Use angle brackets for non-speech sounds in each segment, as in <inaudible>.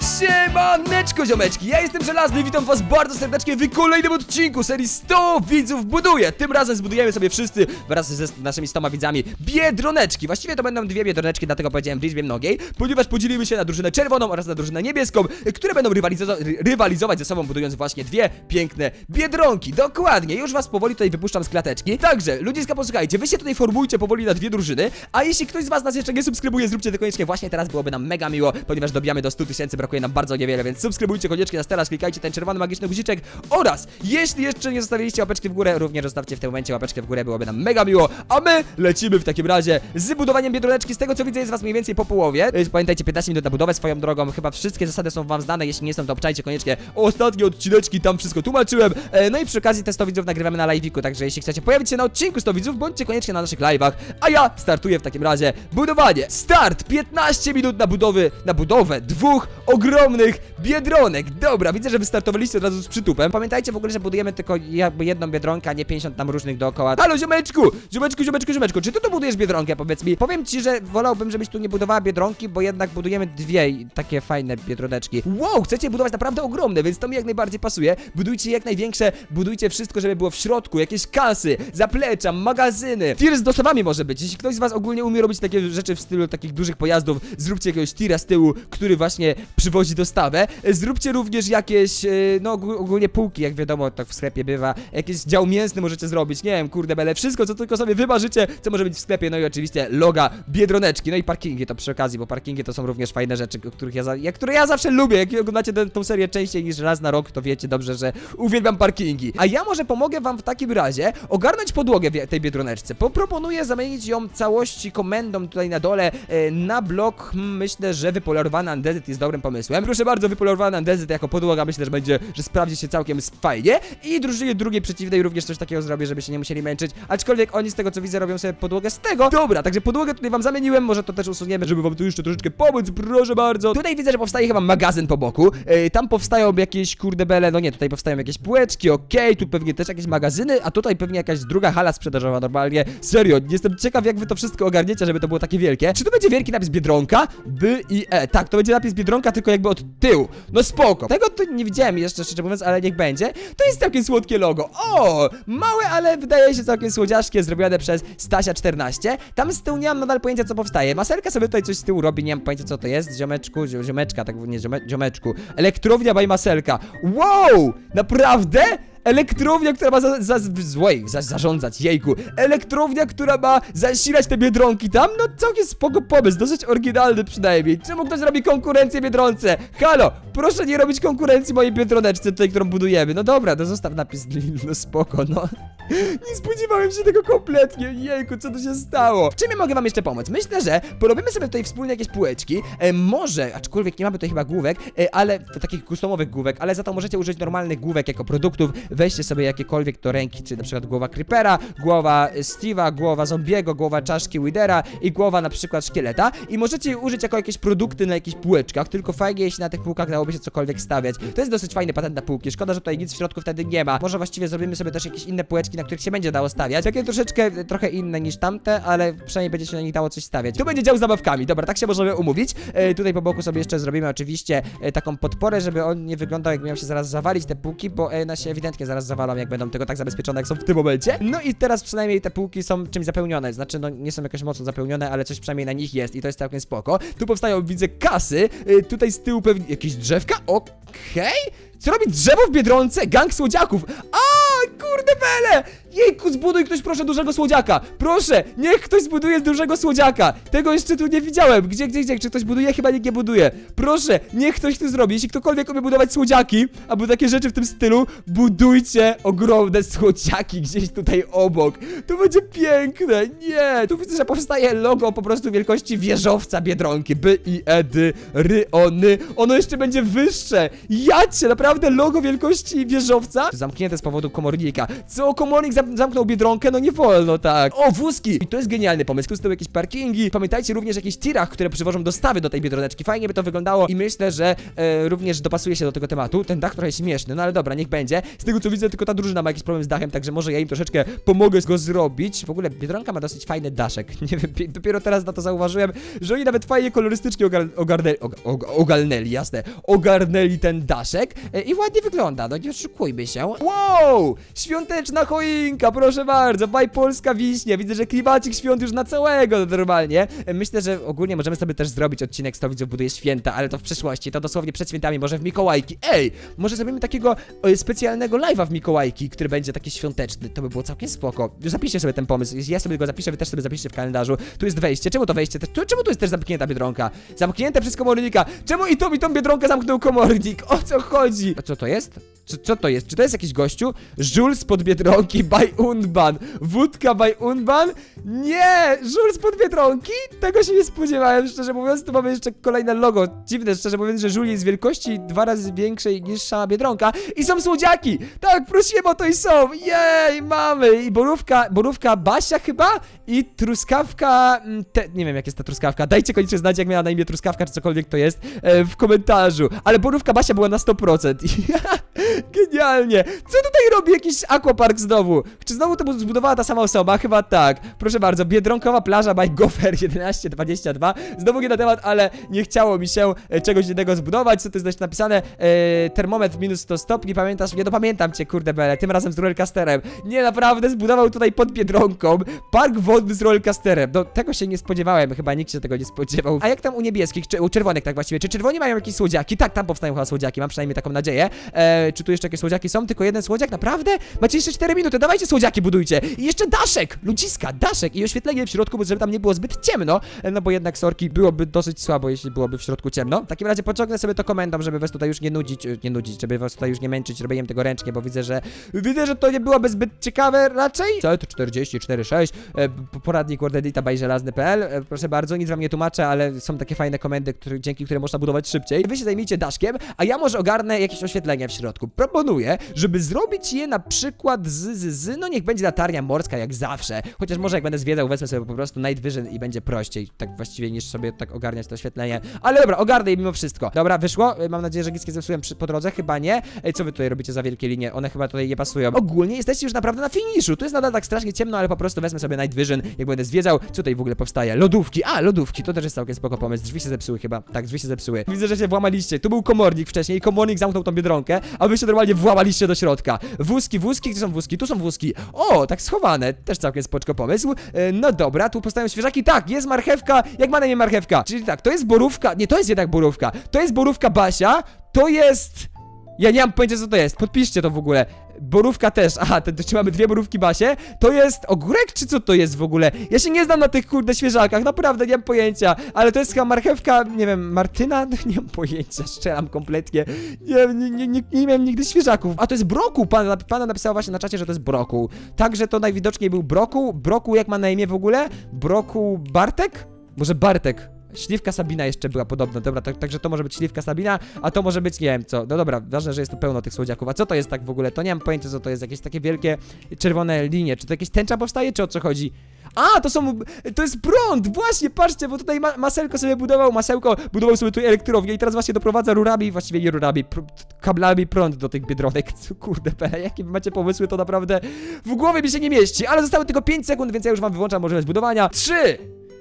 Shit! Siemaneczko ziomeczki, ja jestem Żelazny witam was bardzo serdecznie w kolejnym odcinku serii 100 widzów buduje. Tym razem zbudujemy sobie wszyscy wraz ze naszymi 100 widzami biedroneczki. Właściwie to będą dwie biedroneczki, dlatego powiedziałem w liczbie mnogiej Ponieważ podzielimy się na drużynę czerwoną oraz na drużynę niebieską Które będą rywalizo ry rywalizować ze sobą budując właśnie dwie piękne biedronki. Dokładnie, już was powoli tutaj wypuszczam z klateczki. Także, ludziska posłuchajcie, wy się tutaj formujcie powoli na dwie drużyny A jeśli ktoś z was nas jeszcze nie subskrybuje, zróbcie to koniecznie właśnie teraz, byłoby nam mega miło Ponieważ dobijamy do 100 tysięcy, brakuje nam bardzo niewiele, więc subskrybujcie koniecznie nas teraz, klikajcie ten czerwony magiczny guziczek oraz jeśli jeszcze nie zostawiliście łapeczki w górę, również zostawcie w tym momencie łapeczkę w górę, byłoby nam mega miło, a my lecimy w takim razie z budowaniem biedroneczki, z tego co widzę jest was mniej więcej po połowie, Yy, pamiętajcie 15 minut na budowę swoją drogą, chyba wszystkie zasady są wam znane, jeśli nie są to obczajcie koniecznie ostatnie odcineczki, tam wszystko tłumaczyłem, E, no i przy okazji te 100 widzów nagrywamy na live'iku, także jeśli chcecie pojawić się na odcinku 100 widzów, bądźcie koniecznie na naszych live'ach, a ja startuję w takim razie budowanie, start, 15 minut na budowy, na budowę dwóch ogromnych biedronek. Dobra, widzę, że wystartowaliście od razu z przytupem. Pamiętajcie w ogóle, że budujemy tylko jakby jedną biedronkę, a nie 50 tam różnych dookoła. Halo, ziomeczku! Ziomeczku, ziomeczku, ziomeczku, czy ty tu budujesz biedronkę, powiedz mi? Powiem ci, że wolałbym, żebyś tu nie budowała biedronki, bo jednak budujemy dwie takie fajne biedroneczki. Wow, chcecie budować naprawdę ogromne, więc to mi jak najbardziej pasuje. Budujcie jak największe, budujcie wszystko, żeby było w środku, jakieś kasy, zaplecza, magazyny. Tir z dostawami może być. Jeśli ktoś z was ogólnie umie robić takie rzeczy w stylu takich dużych pojazdów, zróbcie jakiegoś tira z tyłu, który właśnie przywozi dostawę. Zróbcie również jakieś, e, no ogó- ogólnie półki, jak wiadomo, tak w sklepie bywa. Jakiś dział mięsny możecie zrobić, nie wiem, kurde bele, wszystko co tylko sobie wymarzycie, co może być w sklepie, no i oczywiście loga Biedroneczki, no i parkingi to przy okazji, bo parkingi to są również fajne rzeczy, których ja, ja, które ja zawsze lubię. Jak oglądacie tę, tą serię częściej niż raz na rok, to wiecie dobrze, że uwielbiam parkingi. A ja może pomogę wam w takim razie ogarnąć podłogę tej Biedroneczce. Poproponuję zamienić ją całości komendą tutaj na dole e, na blok, hmm, myślę, że wypolerowany andezyt jest dobrym pomysłem. Proszę bardzo, wypolerowany andezyt jako podłoga myślę, że będzie, że sprawdzi się całkiem fajnie. I drużynie drugiej przeciwnej również coś takiego zrobię, żeby się nie musieli męczyć. Aczkolwiek oni z tego co widzę robią sobie podłogę z tego. Dobra, także podłogę tutaj wam zamieniłem, może to też usuniemy, żeby wam tu jeszcze troszeczkę pomóc, proszę bardzo. Tutaj widzę, że powstaje chyba magazyn po boku. E, tam powstają jakieś kurde bele, no nie, tutaj powstają jakieś półeczki, okej, tu pewnie też jakieś magazyny, a tutaj pewnie jakaś druga hala sprzedażowa normalnie. Serio, jestem ciekaw jak wy to wszystko ogarniecie, żeby to było takie wielkie. Czy to będzie wielki napis Biedronka? B i E. Tak, to będzie napis Biedronka, tylko jakby od tyłu. No spoko. Tego to nie widziałem jeszcze, szczerze mówiąc, ale niech będzie. To jest całkiem słodkie logo. O! Małe, ale wydaje się całkiem słodziaszkie, zrobione przez Stasia14. Tam z tyłu nie mam nadal pojęcia, co powstaje. Maselka sobie tutaj coś z tyłu robi, nie mam pojęcia, co to jest. Ziomeczku, zio- ziomeczka, tak nie ziome, ziomeczku. Elektrownia by Maselka. Wow! Naprawdę? Elektrownia, która ma za, za, złej, za, zarządzać, jejku. Elektrownia, która ma zasilać te biedronki tam? No całkiem spoko pomysł, dosyć oryginalny przynajmniej. Czemu ktoś robi konkurencję biedronce? Halo, proszę nie robić konkurencji mojej biedroneczce tutaj, którą budujemy. No dobra, to zostaw napis, no spoko, no. <laughs> Nie spodziewałem się tego kompletnie, jejku, co tu się stało? W czym ja mogę wam jeszcze pomóc? Myślę, że porobimy sobie tutaj wspólnie jakieś półeczki, e, może, aczkolwiek nie mamy tutaj chyba główek, e, ale, takich customowych główek, ale za to możecie użyć normalnych główek jako produktów, weźcie sobie jakiekolwiek do ręki, czyli na przykład głowa Creepera, głowa Steve'a, głowa Zombiego, głowa czaszki Widera i głowa na przykład szkieleta i możecie użyć jako jakieś produkty na jakichś półeczkach, tylko fajnie, jeśli na tych półkach dałoby się cokolwiek stawiać. To jest dosyć fajny patent na półki, szkoda, że tutaj nic w środku wtedy nie ma. Może właściwie zrobimy sobie też jakieś inne półeczki, na których się będzie dało stawiać. Takie troszeczkę, trochę inne niż tamte, ale przynajmniej będzie się na nich dało coś stawiać. Tu będzie dział z zabawkami, dobra, tak się możemy umówić. E, tutaj po boku sobie jeszcze zrobimy oczywiście e, taką podporę, żeby on nie wyglądał jak miał się zaraz zawalić te półki, bo e, na się ewidentnie zaraz zawalą, jak będą tego tak zabezpieczone, jak są w tym momencie. No i teraz przynajmniej te półki są czymś zapełnione, znaczy no nie są jakoś mocno zapełnione, ale coś przynajmniej na nich jest i to jest całkiem spoko. Tu powstają, widzę, kasy, e, tutaj z tyłu pewnie jakieś drzewka, okej? Co robi drzewo w Biedronce? Gang słodziaków! A, kurde bele! Jejku, zbuduj ktoś proszę dużego słodziaka! Proszę, niech ktoś zbuduje dużego słodziaka! Tego jeszcze tu nie widziałem! Gdzie, gdzie, gdzie? Czy ktoś buduje? Chyba nikt nie buduje. Proszę, niech ktoś tu zrobi. Jeśli ktokolwiek umie budować słodziaki, albo takie rzeczy w tym stylu, budujcie ogromne słodziaki gdzieś tutaj obok. To będzie piękne! Nie! Tu widzę, że powstaje logo po prostu wielkości wieżowca Biedronki. By i edy, ry, ony. Ono jeszcze będzie wyższe! Jacie, naprawdę logo wielkości wieżowca? Zamknięte z powodu komornika. Co komornik zam zamknął Biedronkę, no nie wolno tak. O, wózki! I to jest genialny pomysł, są jakieś parkingi. Pamiętajcie również o jakichś tirach, które przywożą dostawy do tej Biedroneczki. Fajnie by to wyglądało i myślę, że e, również dopasuje się do tego tematu. Ten dach trochę śmieszny, no ale dobra, niech będzie. Z tego co widzę, tylko ta drużyna ma jakiś problem z dachem, także może ja im troszeczkę pomogę go zrobić. W ogóle Biedronka ma dosyć fajny daszek. <laughs> Nie wiem, pi- dopiero teraz na to zauważyłem, że oni nawet fajnie kolorystycznie ogar ogarnęli, og og ogarnęli, jasne, ogarnęli ten daszek e, i ładnie wygląda, no nie oszukujmy się. Wow! Świąteczna choinka, proszę bardzo, baj polska wiśnia, widzę, że klimacik świąt już na całego normalnie. Myślę, że ogólnie możemy sobie też zrobić odcinek 100 widzów buduje święta, ale to w przyszłości, to dosłownie przed świętami, może w Mikołajki. Ej, może zrobimy takiego e, specjalnego live'a w Mikołajki, który będzie taki świąteczny, to by było całkiem spoko. Zapiszcie sobie ten pomysł, ja sobie go zapiszę, wy też sobie zapiszcie w kalendarzu. Tu jest wejście, czemu to wejście? Czemu tu jest też zamknięta Biedronka? Zamknięte przez komornika. Czemu i tą i tą Biedronkę zamknął komornik? O co chodzi? A co to jest? Co, co to jest? Czy to jest jakiś gościu? Żul spod Biedronki by Unban. Wódka by Unban? Nie! Żul spod Biedronki? Tego się nie spodziewałem, szczerze mówiąc. Tu mamy jeszcze kolejne logo. Dziwne, szczerze mówiąc, że Żul jest wielkości dwa razy większej niż sama Biedronka. I są słodziaki! Tak, prosiłem o to i są! Jej, mamy! I borówka, borówka Basia chyba? I truskawka... mm, Te, nie wiem, jak jest ta truskawka. Dajcie koniecznie znać, jak miała na imię truskawka, czy cokolwiek to jest, e, w komentarzu. Ale borówka Basia była na 100%. <laughs> Genialnie! Co tutaj robi jakiś aquapark znowu? Czy znowu to zbudowała ta sama osoba? Chyba tak. Proszę bardzo, Biedronkowa plaża by Gofer 1122. Znowu nie na temat, ale nie chciało mi się e, czegoś innego zbudować. Co to jest dość napisane? E, termometr minus 100 stopni. Pamiętasz? Nie dopamiętam cię, kurde bele. Tym razem z rollercasterem. Nie, naprawdę zbudował tutaj pod Biedronką park wodny z rollercasterem. No, tego się nie spodziewałem. Chyba nikt się tego nie spodziewał. A jak tam u niebieskich, czy u czerwonych tak właściwie? Czy czerwoni mają jakieś słodziaki? Tak, tam powstają chyba słodziaki. Mam przynajmniej taką nadzieję. E, czy tu jeszcze jakieś słodziaki są? Tylko jeden słodziak? Naprawdę? Macie jeszcze 4 minuty. Dawajcie słodziaki budujcie. I jeszcze daszek! Ludziska, daszek i oświetlenie w środku, bo żeby tam nie było zbyt ciemno. E, No bo jednak sorki byłoby dosyć słabo, jeśli byłoby w środku ciemno. W takim razie pociągnę sobie to komendą, żeby was tutaj już nie nudzić, e, nie nudzić, żeby was tutaj już nie męczyć robieniem tego ręcznie, bo widzę, że widzę, że to nie byłoby zbyt ciekawe raczej. To 44,6 e, poradnik wordedita by żelazny.pl e, proszę bardzo, nic wam nie tłumaczę, ale są takie fajne komendy, dzięki którym można budować szybciej. Wy się zajmijcie daszkiem, a ja może ogarnę jakieś oświetlenie w środku. Proponuję, żeby zrobić je na przykład z, z, z no niech będzie latarnia morska jak zawsze, chociaż może jak będę zwiedzał, wezmę sobie po prostu Night Vision i będzie prościej, tak właściwie niż sobie tak ogarniać to oświetlenie. Ale dobra, ogarnę je mimo wszystko. Dobra, wyszło, E, mam nadzieję, że gickie zepsułem po drodze, chyba nie. Co wy tutaj robicie za wielkie linie? One chyba tutaj nie pasują. Ogólnie jesteście już naprawdę na finiszu, tu jest nadal tak strasznie ciemno, ale po prostu wezmę sobie Night Vision, jak będę zwiedzał, co tutaj w ogóle powstaje? Lodówki, a lodówki, to też jest całkiem spoko pomysł, drzwi się zepsuły chyba, tak, drzwi się zepsuły. Widzę, że się włamaliście, tu był komornik wcześniej, komornik zamknął tą biedronkę, się normalnie włamaliście do środka. Wózki, wózki, gdzie są wózki? Tu są wózki. O, tak schowane, też całkiem spoczko pomysł. E, No dobra, tu postawiam świeżaki, tak, jest marchewka, jak ma na imię marchewka? Czyli tak, to jest borówka, nie, to jest jednak borówka, to jest borówka Basia, to jest... Ja nie mam pojęcia co to jest, podpiszcie to w ogóle. Borówka też, aha, to, to czy mamy dwie borówki Basie? To jest ogórek czy co to jest w ogóle? Ja się nie znam na tych kurde świeżakach, naprawdę nie mam pojęcia, ale to jest chyba marchewka, nie wiem, Martyna? <laughs> Nie mam pojęcia, strzelam kompletnie. Nie, nie, nie, nie, nie miałem nigdy świeżaków. A to jest brokuł, pana, pana napisała właśnie na czacie, że to jest brokuł. Także to najwidoczniej był brokuł. Brokuł jak ma na imię w ogóle? Brokuł Bartek? Może Bartek. Śliwka Sabina jeszcze była podobna, dobra, tak, także to może być śliwka Sabina, a to może być, nie wiem co, no dobra, ważne, że jest tu pełno tych słodziaków, a co to jest tak w ogóle, to nie mam pojęcia co to jest, jakieś takie wielkie czerwone linie, czy to jakieś tęcza powstaje, czy o co chodzi? A, to są, to jest prąd, właśnie, patrzcie, bo tutaj ma, Masełko sobie budował, Masełko budował sobie tu elektrownię i teraz właśnie doprowadza rurami, właściwie nie rurami, pr kablami prąd do tych biedronek, <laughs> kurde, pele, jakie macie pomysły, to naprawdę w głowie mi się nie mieści, ale zostały tylko 5 sekund, więc ja już wam wyłączam możliwość budowania, 3,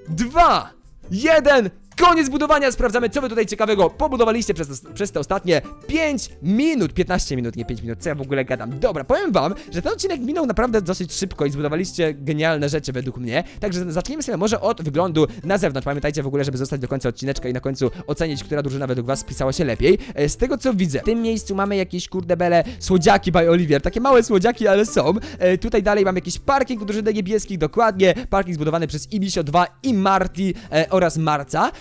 2, jeden. Koniec budowania, sprawdzamy co wy tutaj ciekawego pobudowaliście przez, przez te ostatnie 5 minut, 15 minut, nie 5 minut, co ja w ogóle gadam. Dobra, powiem wam, że ten odcinek minął naprawdę dosyć szybko i zbudowaliście genialne rzeczy według mnie, także zacznijmy sobie może od wyglądu na zewnątrz. Pamiętajcie w ogóle, żeby zostać do końca odcineczka i na końcu ocenić, która drużyna według was spisała się lepiej. E, Z tego co widzę, w tym miejscu mamy jakieś kurde bele słodziaki by Olivier, takie małe słodziaki, ale są. E, Tutaj dalej mam jakiś parking drużyny niebieskich, dokładnie, parking zbudowany przez Ibisio 2 i Marty e, oraz Marca.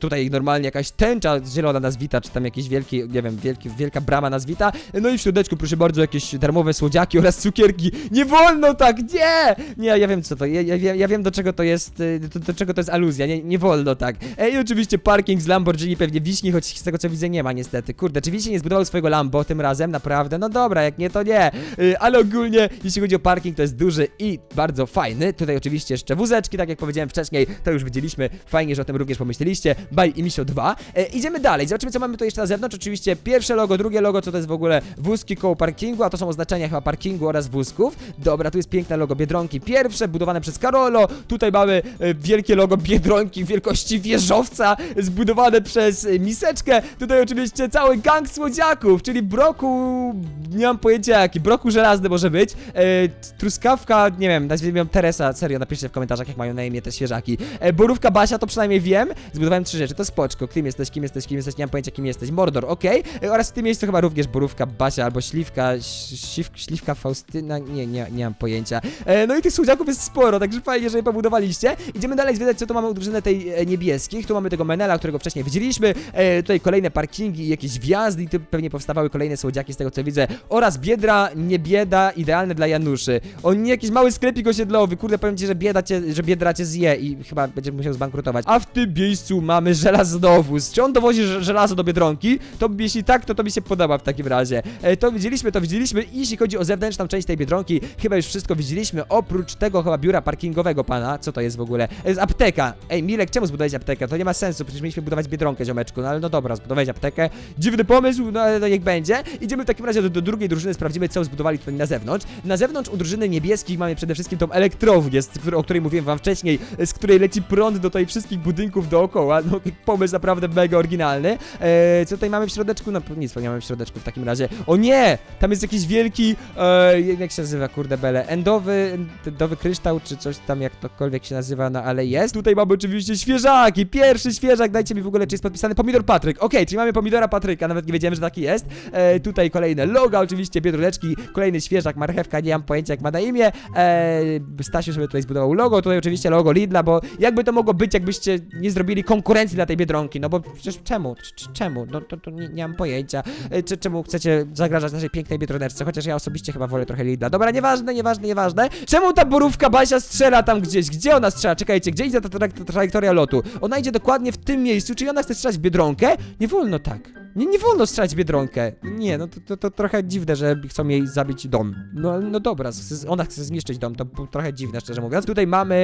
Tutaj normalnie jakaś tęcza zielona nas wita, czy tam jakiś wielki, nie wiem, wielki, wielka brama nas wita, no i w środeczku proszę bardzo jakieś darmowe słodziaki oraz cukierki, nie wolno tak, nie! Nie, ja wiem co to, ja, ja, ja wiem do czego to jest, y, do, do czego to jest aluzja, nie, nie wolno tak. E, I oczywiście parking z Lamborghini pewnie wiśni, choć z tego co widzę nie ma niestety. Kurde, czy wiśni nie zbudował swojego Lambo tym razem, naprawdę? No dobra, jak nie to nie. Y, Ale ogólnie, jeśli chodzi o parking, to jest duży i bardzo fajny. Tutaj oczywiście jeszcze wózeczki, tak jak powiedziałem wcześniej, to już widzieliśmy. Fajnie, że o tym również pomyśleliście. Baj i Misio 2. E, idziemy dalej, zobaczymy co mamy tu jeszcze na zewnątrz. Oczywiście pierwsze logo, drugie logo, co to jest w ogóle wózki koło parkingu, a to są oznaczenia chyba parkingu oraz wózków. Dobra, tu jest piękne logo Biedronki pierwsze, budowane przez Karolo. Tutaj mamy e, wielkie logo Biedronki wielkości wieżowca, zbudowane przez e, miseczkę. Tutaj oczywiście cały gang słodziaków, czyli broku, nie mam pojęcia jaki, broku żelazny może być, e, truskawka, nie wiem, nazwijmy ją Teresa, serio, napiszcie w komentarzach jak mają na imię te świeżaki. E, borówka Basia, to przynajmniej wiem, zbudowałem trzy rzeczy, to spoczko, kim jesteś, kim jesteś, kim jesteś, nie mam pojęcia kim jesteś, Mordor, okej, E, oraz w tym miejscu chyba również borówka Basia albo śliwka, śliw, śliwka Faustyna, nie, nie, nie mam pojęcia. E, no i tych słodziaków jest sporo, także fajnie, że je pobudowaliście. Idziemy dalej zwiedzać, co tu mamy u tej e, niebieskich, tu mamy tego Menela, którego wcześniej widzieliśmy, e, tutaj kolejne parkingi i jakieś wjazdy i tu pewnie powstawały kolejne słodziaki z tego co widzę, oraz biedra, nie bieda, idealne dla Januszy. O nie, jakiś mały sklepik osiedlowy, kurde, powiem ci, że bieda cię, że biedra cię zje i chyba będzie musiał zbankrutować. A w tym miejscu mamy żelazowóz. Czy on dowozi żelazo do Biedronki? To jeśli tak, to to mi się podoba w takim razie. E, to widzieliśmy, to widzieliśmy i jeśli chodzi o zewnętrzną część tej Biedronki, chyba już wszystko widzieliśmy, oprócz tego chyba biura parkingowego pana. Co to jest w ogóle? E, apteka. Ej, Milek, czemu zbudowałeś aptekę? To nie ma sensu, przecież mieliśmy budować Biedronkę, ziomeczku. No ale no dobra, zbudowałeś aptekę. Dziwny pomysł, no ale no niech będzie. Idziemy w takim razie do, do drugiej drużyny, sprawdzimy co zbudowali tutaj na zewnątrz. Na zewnątrz u drużyny niebieskich mamy przede wszystkim tą elektrownię, o której mówiłem wam wcześniej, z której leci prąd do tutaj wszystkich budynków dookoła. No pomysł naprawdę mega oryginalny. E, co tutaj mamy w środeczku? No nic nie mamy w środeczku w takim razie. O nie! Tam jest jakiś wielki, e, jak się nazywa, kurde bele, endowy, endowy kryształ, czy coś tam, jak tokolwiek się nazywa, no ale jest. Tutaj mamy oczywiście świeżaki, pierwszy świeżak, dajcie mi w ogóle, czy jest podpisany Pomidor Patryk. Okej, czyli mamy Pomidora Patryka, nawet nie wiedziałem, że taki jest. E, tutaj kolejne loga, oczywiście biedroneczki, kolejny świeżak, marchewka, nie mam pojęcia jak ma na imię. E, Stasiu sobie tutaj zbudował logo, tutaj oczywiście logo Lidla, bo jakby to mogło być, jakbyście nie zrobili konkurencji dla tej Biedronki, no bo przecież czemu, Cz- cz- czemu, no to, to nie, nie mam pojęcia, E, czy, czemu chcecie zagrażać naszej pięknej Biedroneczce, chociaż ja osobiście chyba wolę trochę Lidla. Dobra, nieważne, nieważne, nieważne. Czemu ta borówka Basia strzela tam gdzieś? Gdzie ona strzela? Czekajcie, gdzie idzie ta, tra trajektoria lotu? Ona idzie dokładnie w tym miejscu, czyli ona chce strzelać w Biedronkę? Nie wolno tak. Nie, nie wolno strzelać Biedronkę. Nie, no to, to, to trochę dziwne, że chcą jej zabić dom. No, no dobra, ona chce zniszczyć dom, to trochę dziwne, szczerze mówiąc. Tutaj mamy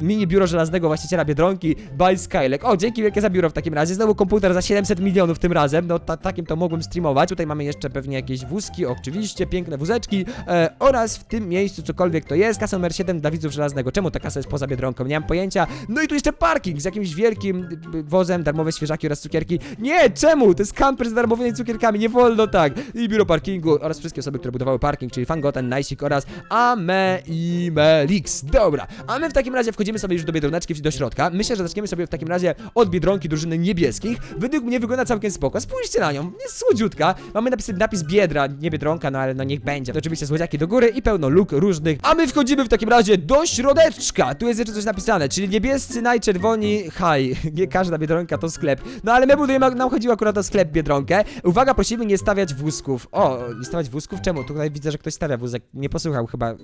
e, mini biuro żelaznego właściciela Biedronki, by Skylek. O, dzięki wielkie za biuro w takim razie. Znowu komputer za 700 milionów tym razem, no ta, takim to mogłem streamować. Tutaj mamy jeszcze pewnie jakieś wózki, oczywiście, piękne wózeczki e, oraz w tym miejscu cokolwiek to jest, kasa numer 7 dla widzów żelaznego. Czemu ta kasa jest poza Biedronką? Nie mam pojęcia. No i tu jeszcze parking z jakimś wielkim y, wozem, darmowe świeżaki oraz cukierki. Nie, czemu? To jest kamper z darmowymi cukierkami, nie wolno tak. I biuro parkingu oraz wszystkie osoby, które budowały parking, czyli Fangoten, Najsik oraz Ame i Melix. Dobra, a my w takim razie wchodzimy sobie już do Biedroneczki, do środka. Myślę, że zaczniemy sobie w takim razie od Biedronki drużyny niebieskich. Według mnie wygląda całkiem spoko. Spójrzcie na nią, jest słodziutka. Mamy napis, napis Biedra, nie Biedronka, no ale no niech będzie. To oczywiście słodziaki do góry i pełno luk różnych. A my wchodzimy w takim razie do środeczka. Tu jest jeszcze coś napisane, czyli niebiescy, najczerwoni, haj. <laughs> Nie każda Biedronka to sklep. No ale my budujemy, nam chodziło akurat o sklep Biedronkę. Uwaga, prosimy nie stawiać wózków. O, nie stawiać wózków? Czemu? Tutaj widzę, że ktoś stawia wózek. Nie posłuchał chyba y,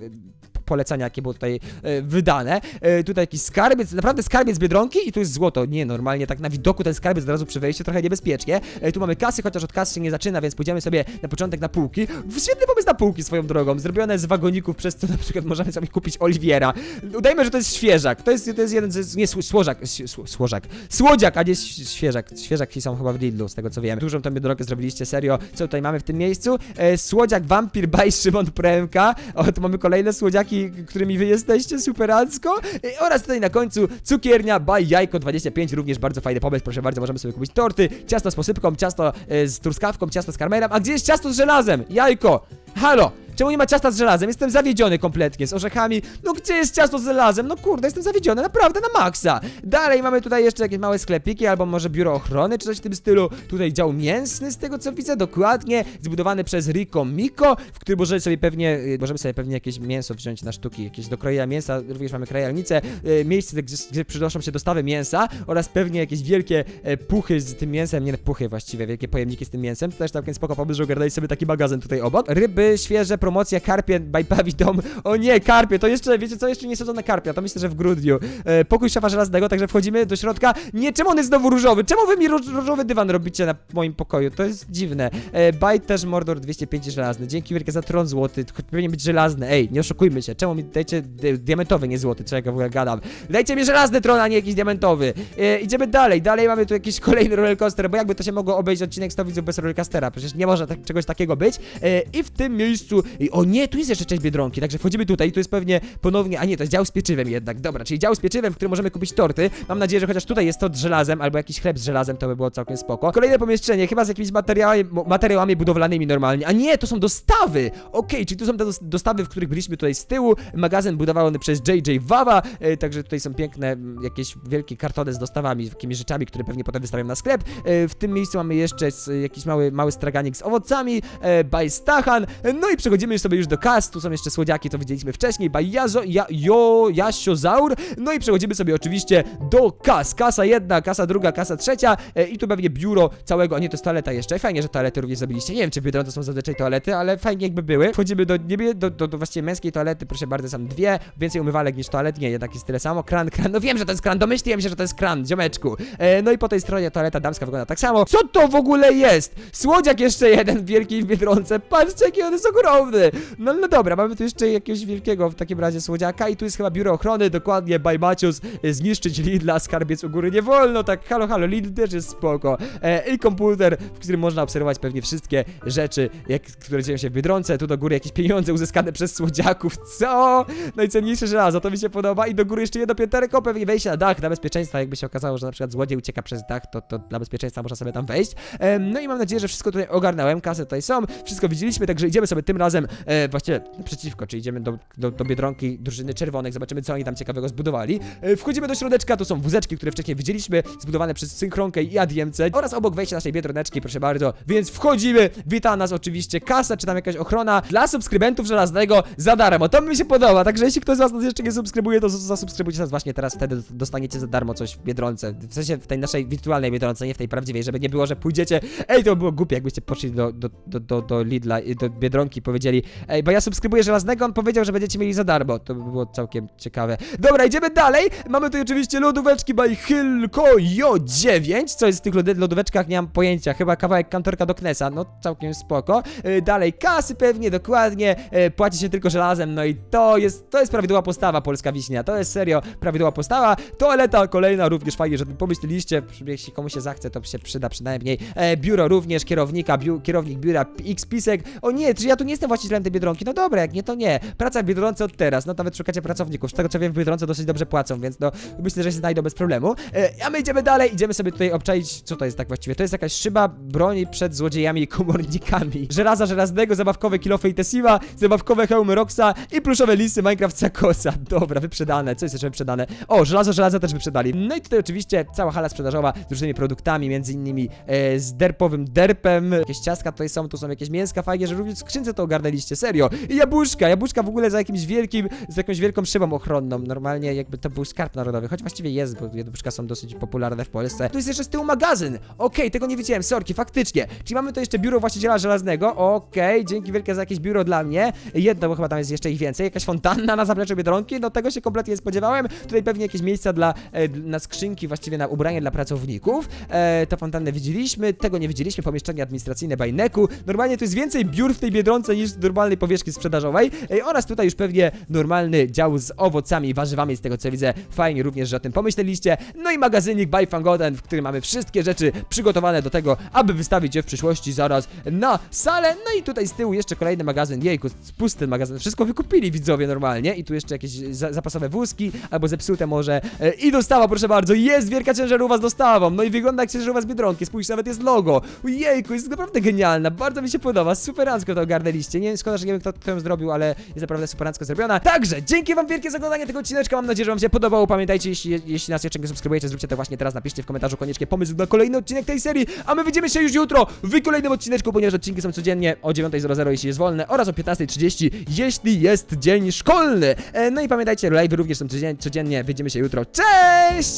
polecenia, jakie było tutaj e, wydane. E, tutaj jakiś skarbiec, naprawdę skarbiec Biedronki i tu jest złoto. Nie, normalnie tak na widoku ten skarbiec od razu przy wejściu, trochę niebezpiecznie. E, tu mamy kasy, chociaż od kasy się nie zaczyna, więc pójdziemy sobie na początek na półki. Świetny pomysł na półki swoją drogą, zrobione z wagoników, przez co na przykład możemy sobie kupić Oliwiera. Udajmy, że to jest świeżak. To jest, to jest jeden z, nie, sł- słożak, słożak, słodziak, a nie świeżak. Świeżaki są chyba w Lidlu, z tego co wiem. Dużą tą Biedronkę zrobiliście, serio. Co tutaj mamy w tym miejscu? E, słodziak, wampir, baj, Szymon, Premka. O, tu mamy kolejne słodziaki, którymi wy jesteście, superancko. E, oraz tutaj na końcu cukiernia, baj, jajko 25, również bardzo fajny pomysł, proszę bardzo, możemy sobie kupić torty, ciasto z posypką, ciasto e, z truskawką, ciasto z karmelem, a gdzie jest ciasto z żelazem? Jajko! Halo! Czemu nie ma ciasta z żelazem? Jestem zawiedziony kompletnie, z orzechami. No gdzie jest ciasto z żelazem? No kurde, jestem zawiedziony, naprawdę na maksa. Dalej mamy tutaj jeszcze jakieś małe sklepiki, albo może biuro ochrony, czy coś w tym stylu. Tutaj dział mięsny, z tego co widzę, dokładnie. Zbudowany przez Rico Miko, w którym możemy sobie pewnie, y, możemy sobie pewnie jakieś mięso wziąć na sztuki, jakieś do krojenia mięsa, również mamy krajalnicę, y, miejsce, gdzie, gdzie przynoszą się dostawy mięsa oraz pewnie jakieś wielkie e, puchy z tym mięsem, nie puchy właściwie, wielkie pojemniki z tym mięsem. To też całkiem spoko pomysł, że ogarnęli sobie taki magazyn tutaj obok. Ryby, świeże, promocja, karpie, by Pawi Dom. O nie, karpie, to jeszcze, wiecie co, jeszcze nie sadzone karpia, to myślę, że w grudniu. E, pokój szafa żelaznego, także wchodzimy do środka. Nie, czemu on jest znowu różowy? Czemu wy mi róż, różowy dywan robicie na moim pokoju? To jest dziwne. E, Bajt też Mordor 205 żelazny. Dzięki wielkie za tron złoty. Choć powinien być żelazny. Ej, nie oszukujmy się. Czemu mi dajcie di- diamentowy, nie złoty? Czego ja w ogóle gadam? Dajcie mi żelazny tron, a nie jakiś diamentowy. E, idziemy dalej. Dalej mamy tu jakiś kolejny rollercoaster, bo jakby to się mogło obejść odcinek 100 widzów bez rollercoastera. Przecież nie może tak, czegoś takiego być. E, I w tym miejscu... I, o nie, tu jest jeszcze część Biedronki, także wchodzimy tutaj. Tu jest pewnie ponownie... A nie, to jest dział z pieczywem jednak. Dobra, czyli dział z pieczywem, w którym możemy kupić torty. Mam nadzieję, że chociaż tutaj jest to z żelazem, albo jakiś chleb z żelazem, to by było całkiem spoko. Kolejne pomieszczenie, chyba z jakimiś materiałami, materiałami budowlanymi normalnie. A nie, to są dostawy! Okej, czyli tu są te dos- dostawy, w których byliśmy tutaj z tyłu. Magazyn budowany przez JJ Wawa, e, także tutaj są piękne jakieś wielkie kartony z dostawami, z jakimiś rzeczami, które pewnie potem wystawiam na sklep. E, w tym miejscu mamy jeszcze jakiś mały, mały straganik z owocami, e, by Stachan. No i przechodzimy sobie już do kas. Tu są jeszcze słodziaki, to widzieliśmy wcześniej, by Jazo, ja, Jo, Jasiozaur. No i przechodzimy sobie oczywiście do kas. Kasa jedna, kasa druga, kasa trzecia e, i tu pewnie biuro całego, a nie, to jest toaleta jeszcze. Fajnie, że toalety również zrobiliście. Nie wiem, czy Biedronce są zazwyczaj toalety, ale fajnie jakby były. Wchodzimy do, niebie, do, do, do właściwie męskiej toalety, proszę bardzo, są dwie. Więcej umywalek niż toalet, nie, jednak jest tyle samo. Kran, kran, no wiem, że to jest kran, domyśliłem się, że to jest kran, ziomeczku. E, no i po tej stronie toaleta damska wygląda tak samo. Co to w ogóle jest? Słodziak jeszcze jeden wielki w Biedronce. Patrzcie, jaki on jest ogromny. No, no dobra, mamy tu jeszcze jakiegoś wielkiego w takim razie słodziaka i tu jest chyba biuro ochrony, dokładnie by Macius. E, Zniszczyć Lidla, skarbiec u góry nie wolno, tak halo, halo, Lidl też jest spoko. E, I komputer, w którym można obserwować pewnie wszystkie rzeczy, jak, które dzieją się w Biedronce. Tu do góry jakieś pieniądze uzyskane przez słodziaków. Co? Najcenniejsze żelazo, to mi się podoba. I do góry jeszcze jedno pięterko, pewnie wejście na dach dla bezpieczeństwa. Jakby się okazało, że na przykład złodziej ucieka przez dach, to, to dla bezpieczeństwa można sobie tam wejść. Em, no i mam nadzieję, że wszystko tutaj ogarnąłem. Kasy tutaj są, wszystko widzieliśmy, także idziemy sobie tym razem e, właściwie naprzeciwko, czyli idziemy do, do, do Biedronki drużyny czerwonych, zobaczymy co oni tam ciekawego zbudowali. E, wchodzimy do środeczka, tu są wózeczki, które wcześniej widzieliśmy, zbudowane przez Synchronkę i ADMC oraz obok wejścia naszej Biedroneczki, proszę bardzo. Więc wchodzimy, wita nas oczywiście kasa, czy tam jakaś ochrona dla subskrybentów żelaznego za darmo. To mi się podoba, także jeśli ktoś z was jeszcze nie subskrybuje, to zasubskrybujcie nas właśnie teraz, wtedy dostaniecie za darmo coś w Biedronce. W sensie w tej naszej wirtualnej Biedronce, nie w tej prawdziwej, żeby nie było, że pójdziecie, ej, to by było głupie, jakbyście poszli do, do, do, do, do Lidla, do Biedronki i powiedzieli, ej, bo ja subskrybuję żelaznego, on powiedział, że będziecie mieli za darmo. To by było całkiem ciekawe. Dobra, idziemy dalej. Mamy tu oczywiście lodóweczki by Hilko Jo 9. Co jest w tych lodóweczkach? Nie mam pojęcia. Chyba kawałek kantorka do Knesa. No, całkiem spoko. E, dalej kasy pewnie, dokładnie. E, płaci się tylko żelazem. No i to jest, to jest prawidłowa postawa polska wiśnia. To jest serio prawidłowa postawa. Toaleta kolejna również fajnie, że pomyśleliście. Jeśli komuś się zachce, to się przyda przynajmniej. E, biuro również, kierownika, biu, kierownik biura X Pisek. O nie, czy ja tu nie jestem właścicielem tej Biedronki? No dobra, jak nie, to nie. Praca w Biedronce od teraz. No nawet szukacie pracowników. Z tego co wiem, w Biedronce dosyć dobrze płacą, więc no myślę, że się znajdą bez problemu. E, a my idziemy dalej, idziemy sobie tutaj obczaić, co to jest tak właściwie. To jest jakaś szyba broni przed złodziejami i komornikami. <laughs> Żelaza żelaznego, zabawkowe kilofy i Tesiva, zabawkowe hełmy Roxa i pluszowe lisy Minecraft Sakosa. Dobra, wyprzedane. Co jest jeszcze wyprzedane? O, żelazo żelaza też wyprzedali. No i tutaj oczywiście cała hala sprzedażowa z różnymi produktami, między innymi e, z derpowym derpem. Jakieś ciastka tutaj są, tu są jakieś mięska, fajnie, że również skrzynce to ogarnęliście, serio. I jabłuszka, jabłuszka w ogóle za jakimś wielkim, z jakąś wielką szybą ochronną. Normalnie jakby to był skarb narodowy, choć właściwie jest, bo jabłuszka są dosyć popularne w Polsce. Tu jest jeszcze z tyłu magazyn. Okej, tego nie wiedziałem, sorki, faktycznie. Czyli mamy tu jeszcze biuro właściciela żelaznego. Okej, dzięki wielkie za jakieś biuro dla mnie. Jedno, bo chyba tam jest jeszcze ich więcej. Jakaś fontanna na zapleczu Biedronki, no tego się kompletnie nie spodziewałem. Tutaj pewnie jakieś miejsca dla, e, na skrzynki, właściwie na ubranie dla pracowników. E, to fontannę widzieliśmy, tego nie widzieliśmy, pomieszczenie administracyjne Bajneku. Normalnie tu jest więcej biur w tej Biedronce niż normalnej powierzchni sprzedażowej. Oraz tutaj już pewnie normalny dział z owocami i warzywami, z tego co widzę. Fajnie również, że o tym pomyśleliście. No i magazynik by Fangoten, w którym mamy wszystkie rzeczy przygotowane do tego, aby wystawić je w przyszłości zaraz na salę. No i tutaj z tyłu jeszcze kolejny magazyn. Jejku, pusty magazyn. Wszystko wykupili widzowie normalnie. I tu jeszcze jakieś za zapasowe wózki, albo zepsute może. E, I dostawa, proszę bardzo. Jest wielka ciężarówka z dostawą. No i wygląda jak ciężarówka z Biedronki. Spójrz, nawet jest logo. Jejku, jest naprawdę genialna. Bardzo mi się podoba. Superancko to ogarnęliście. Nie szkoda, że nie wiem kto to ją zrobił, ale jest naprawdę superancko zrobiona. Także, dzięki wam wielkie za oglądanie tego odcineczka, mam nadzieję, że wam się podobało. Pamiętajcie, jeśli, jeśli nas jeszcze nie subskrybujecie, zróbcie to właśnie teraz, napiszcie w komentarzu koniecznie pomysł na kolejny odcinek tej serii, a my widzimy się już jutro w kolejnym odcineczku, ponieważ odcinki są codziennie o 9.00, jeśli jest wolne, oraz o 15.30, jeśli jest dzień szkolny. E, no i pamiętajcie, live również są codziennie, codziennie, widzimy się jutro. Cześć!